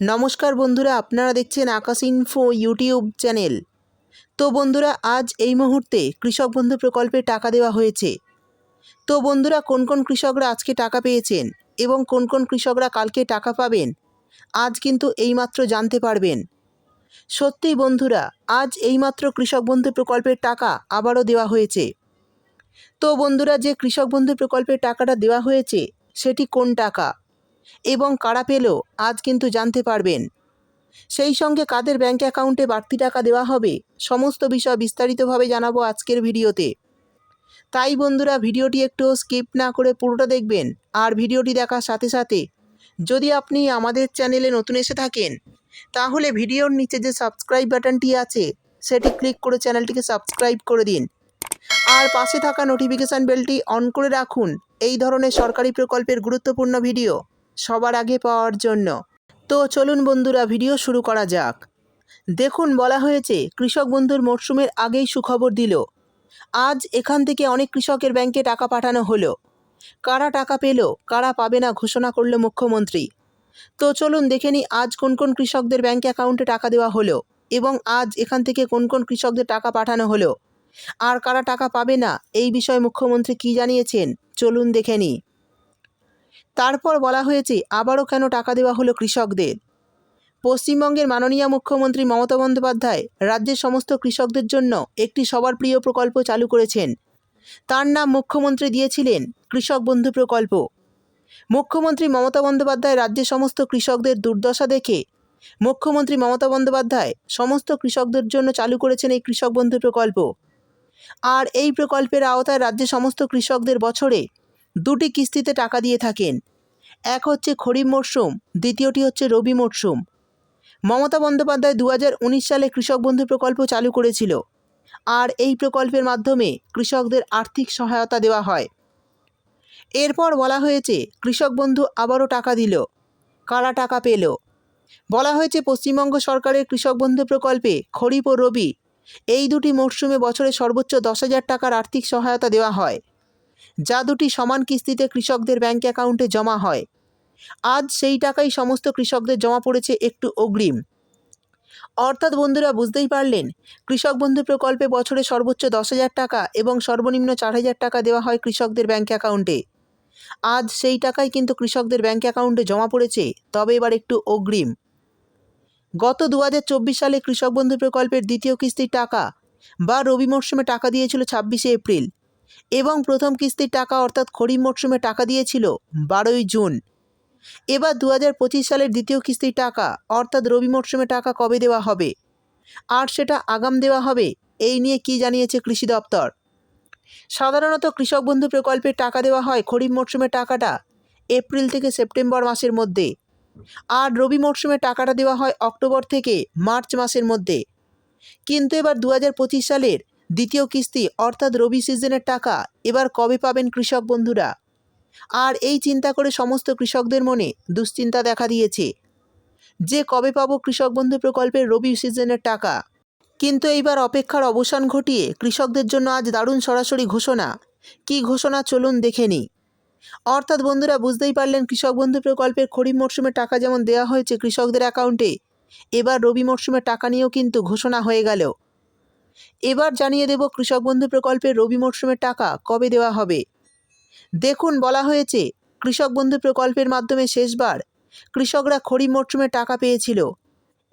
নমস্কার বন্ধুরা, আপনারা দেখছেন আকাশ ইনফো ইউটিউব চ্যানেল তো বন্ধুরা, আজ এই মুহূর্তে কৃষক বন্ধু প্রকল্পে টাকা দেওয়া হয়েছে। তো বন্ধুরা, কোন কোন কৃষকরা আজকে টাকা পেয়েছেন এবং কোন কোন কৃষকরা কালকে টাকা পাবেন, আজ কিন্তু এইমাত্র জানতে পারবেন। সত্যি বন্ধুরা, আজ এইমাত্র কৃষক বন্ধু প্রকল্পের টাকা আবারও দেওয়া হয়েছে। তো বন্ধুরা, যে কৃষক বন্ধু প্রকল্পের টাকাটা দেওয়া হয়েছে, সেটি কোন টাকা? এবং কারা পেল, আজ কিন্তু জানতে পারবেন। সেই সঙ্গে কাদের ব্যাঙ্ক অ্যাকাউন্টে বাড়তি টাকা দেওয়া হবে, সমস্ত বিষয় বিস্তারিতভাবে জানাব আজকের ভিডিওতে। তাই বন্ধুরা, ভিডিওটি একটু স্কিপ না করে পুরোটা দেখবেন, আর ভিডিওটি দেখার সাথে সাথে যদি আপনি আমাদের চ্যানেলে নতুন এসে থাকেন, তাহলে ভিডিওর নিচে যে সাবস্ক্রাইব বাটনটি আছে, সেটি ক্লিক করে চ্যানেলটিকে সাবস্ক্রাইব করে দিন। আর পাশে থাকা নোটিফিকেশান বেলটি অন করে রাখুন, এই ধরনের সরকারি প্রকল্পের গুরুত্বপূর্ণ ভিডিও। সবার আগে পাওয়ার জন্য। তো চলুন বন্ধুরা, ভিডিও শুরু করা যাক। দেখুন, বলা হয়েছে, কৃষক বন্ধুর মরশুমের আগেই সুখবর দিল। আজ এখান থেকে অনেক কৃষকের ব্যাংকে টাকা পাঠানো হলো। কারা টাকা পেল, কারা পাবে না ঘোষণা করল মুখ্যমন্ত্রী। তো চলুন দেখে নিই, আজ কোন কোন কৃষকদের ব্যাংক অ্যাকাউন্টে টাকা দেওয়া হলো এবং আজ এখান থেকে কোন কোন কৃষকদের টাকা পাঠানো হলো। আর কারা টাকা পাবে না, এই বিষয়ে মুখ্যমন্ত্রী কী জানিয়েছেন? চলুন দেখে নিই। তারপর বলা হয়েছে, আবারও কেন টাকা দেওয়া হলো কৃষকদের? পশ্চিমবঙ্গের মাননীয় মুখ্যমন্ত্রী মমতা বন্দ্যোপাধ্যায় রাজ্যের সমস্ত কৃষকদের জন্য একটি সবার প্রিয় প্রকল্প চালু করেছেন। তার নাম মুখ্যমন্ত্রী দিয়েছিলেন কৃষক বন্ধু প্রকল্প। মুখ্যমন্ত্রী মমতা বন্দ্যোপাধ্যায় রাজ্যের সমস্ত কৃষকদের দুর্দশা দেখে মুখ্যমন্ত্রী মমতা বন্দ্যোপাধ্যায় সমস্ত কৃষকদের জন্য চালু করেছেন এই কৃষক বন্ধু প্রকল্প। আর এই প্রকল্পের আওতায় রাজ্যের সমস্ত কৃষকদের বছরে দুটি কিস্তিতে টাকা দিয়ে থাকেন। এক হচ্ছে খরিফ মরশুম দ্বিতীয়টি হচ্ছে রবি মরশুম মমতা বন্দ্যোপাধ্যায় দু হাজার উনিশ সালে কৃষক বন্ধু প্রকল্প চালু করেছিল। আর এই প্রকল্পের মাধ্যমে কৃষকদের আর্থিক সহায়তা দেওয়া হয়। এরপর বলা হয়েছে, কৃষক বন্ধু আবারও টাকা দিল, কারা টাকা পেল? বলা হয়েছে, পশ্চিমবঙ্গ সরকারের কৃষক বন্ধু প্রকল্পে খরিফ ও রবি, এই দুটি মরশুমে বছরে সর্বোচ্চ দশ হাজার টাকার আর্থিক সহায়তা দেওয়া হয়। যা দুটি সমান কিস্তিতে কৃষকদের ব্যাঙ্ক অ্যাকাউন্টে জমা হয়। আজ সেই টাকাই সমস্ত কৃষকদের জমা পড়েছে একটু অগ্রিম। অর্থাৎ বন্ধুরা, বুঝতেই পারলেন, কৃষক বন্ধু প্রকল্পে বছরে সর্বোচ্চ দশ হাজার টাকা এবং সর্বনিম্ন চার হাজার টাকা দেওয়া হয় কৃষকদের ব্যাঙ্ক অ্যাকাউন্টে। আজ সেই টাকাই কিন্তু কৃষকদের ব্যাঙ্ক অ্যাকাউন্টে জমা পড়েছে, তবে এবার একটু অগ্রিম। গত দু হাজার চব্বিশ সালে কৃষক বন্ধু প্রকল্পের দ্বিতীয় কিস্তির টাকা বা রবি মরশুমে টাকা দিয়েছিল ছাব্বিশে এপ্রিল। এবং প্রথম কিস্তির টাকা অর্থাৎ খরিফ মরশুমে টাকা দিয়েছিল বারোই জুন। এবার দু হাজার পঁচিশ সালের দ্বিতীয় কিস্তির টাকা অর্থাৎ রবি মরশুমে টাকা কবে দেওয়া হবে? আর সেটা আগাম দেওয়া হবে? এই নিয়ে কি জানিয়েছে কৃষি দপ্তর? সাধারণত কৃষক বন্ধু প্রকল্পের টাকা দেওয়া হয় খরিফ মরশুমের টাকাটা এপ্রিল থেকে সেপ্টেম্বর মাসের মধ্যে। আর রবি মরশুমে টাকাটা দেওয়া হয় অক্টোবর থেকে মার্চ মাসের মধ্যে। কিন্তু এবার দু হাজার পঁচিশ সালের দ্বিতীয় কিস্তি, অর্থাৎ রবি সিজনের টাকা। এবার কবে পাবেন কৃষক বন্ধুরা? আর এই চিন্তা করে সমস্ত কৃষকদের মনে দুশ্চিন্তা দেখা দিয়েছে। যে কবে পাব কৃষক বন্ধু প্রকল্পের রবি সিজনের টাকা? কিন্তু এইবার অপেক্ষার অবসান ঘটিয়ে কৃষকদের জন্য আজ দারুণ সরাসরি ঘোষণা। কী ঘোষণা চলুন দেখে নিই। অর্থাৎ বন্ধুরা, বুঝতেই পারলেন কৃষক বন্ধু প্রকল্পের খরিফ মরশুমে টাকা যেমন দেওয়া হয়েছে কৃষকদের অ্যাকাউন্টে, এবার রবি মরশুমে টাকা নিয়েও কিন্তু ঘোষণা হয়ে গেল। এবার জানিয়ে দেব কৃষক বন্ধু প্রকল্পের রবি মরশুমের টাকা কবে দেওয়া হবে। দেখুন, বলা হয়েছে, কৃষক বন্ধু প্রকল্পের মাধ্যমে শেষবার কৃষকরা খরিফ মরশুমে টাকা পেয়েছিল।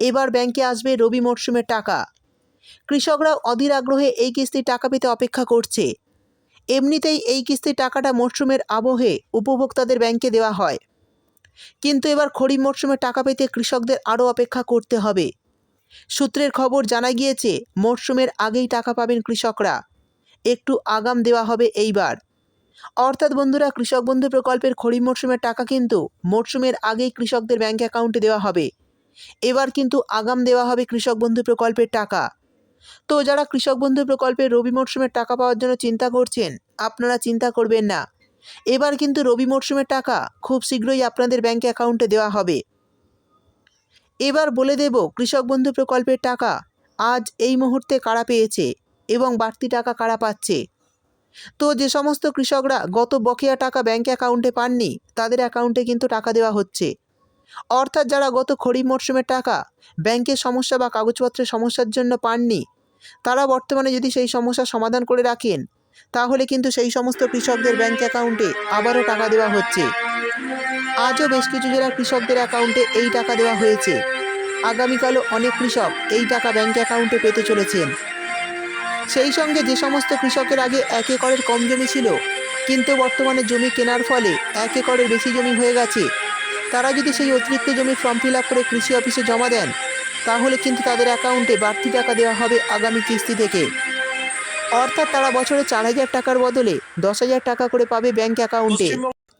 এবার ব্যাংকে আসবে রবি মরশুমের টাকা। কৃষকরা অধীর আগ্রহে এই কিস্তির টাকা পেতে অপেক্ষা করছে। এমনিতেই এই কিস্তির টাকাটা মরশুমের আবহে উপভোক্তাদের ব্যাংকে দেওয়া হয়। কিন্তু এবার খরিফ মরশুমে টাকা পেতে কৃষকদের আরও অপেক্ষা করতে হবে। সূত্রের খবর জানা গিয়েছে, মরশুমের আগেই টাকা পাবেন কৃষকরা। একটু আগাম দেওয়া হবে এইবার। অর্থাৎ বন্ধুরা, কৃষক বন্ধু প্রকল্পের খরিফ মরশুমের টাকা কিন্তু মরশুমের আগেই কৃষকদের ব্যাংক অ্যাকাউন্টে দেওয়া হবে। এবার কিন্তু আগাম দেওয়া হবে কৃষক বন্ধু প্রকল্পের টাকা। তো যারা কৃষক বন্ধু প্রকল্পের রবি মরশুমের টাকা পাওয়ার জন্য চিন্তা করছেন, আপনারা চিন্তা করবেন না। এবার কিন্তু রবি মরশুমের টাকা খুব শীঘ্রই আপনাদের ব্যাংক অ্যাকাউন্টে দেওয়া হবে। এবার বলে দেব কৃষক বন্ধু প্রকল্পের টাকা। আজ এই মুহূর্তে কারা পেয়েছে এবং বাড়তি টাকা কারা পাচ্ছে? তো যে সমস্ত কৃষকরা গত বকেয়া টাকা ব্যাঙ্ক অ্যাকাউন্টে পাননি, তাদের অ্যাকাউন্টে কিন্তু টাকা দেওয়া হচ্ছে। অর্থাৎ যারা গত খরিফ মরশুমের টাকা ব্যাংকের সমস্যা বা কাগজপত্রের সমস্যার জন্য পাননি, তারা বর্তমানে যদি সেই সমস্যার সমাধান করে রাখেন, তাহলে কিন্তু সেই সমস্ত কৃষকদের ব্যাংক অ্যাকাউন্টে আবারও টাকা দেওয়া হচ্ছে। আজও বেশ কিছু জেলার কৃষকদের অ্যাকাউন্টে এই টাকা দেওয়া হয়েছে। আগামীকালও অনেক কৃষক এই টাকা ব্যাংক অ্যাকাউন্টে পেতে চলেছেন। সেই সঙ্গে যে সমস্ত কৃষকের আগে এক একরের কম জমি ছিল, কিন্তু বর্তমানে জমি কেনার ফলে এক একরের বেশি জমি হয়ে গেছে। তারা যদি সেই অতিরিক্ত জমি ফর্ম ফিল আপ করে কৃষি অফিসে জমা দেন, তাহলে কিন্তু তাদের অ্যাকাউন্টে বাড়তি টাকা দেওয়া হবে আগামী কিস্তি থেকে। অর্থাৎ তারা বছরে চার হাজার টাকার বদলে দশ হাজার টাকা করে পাবে ব্যাংক অ্যাকাউন্টে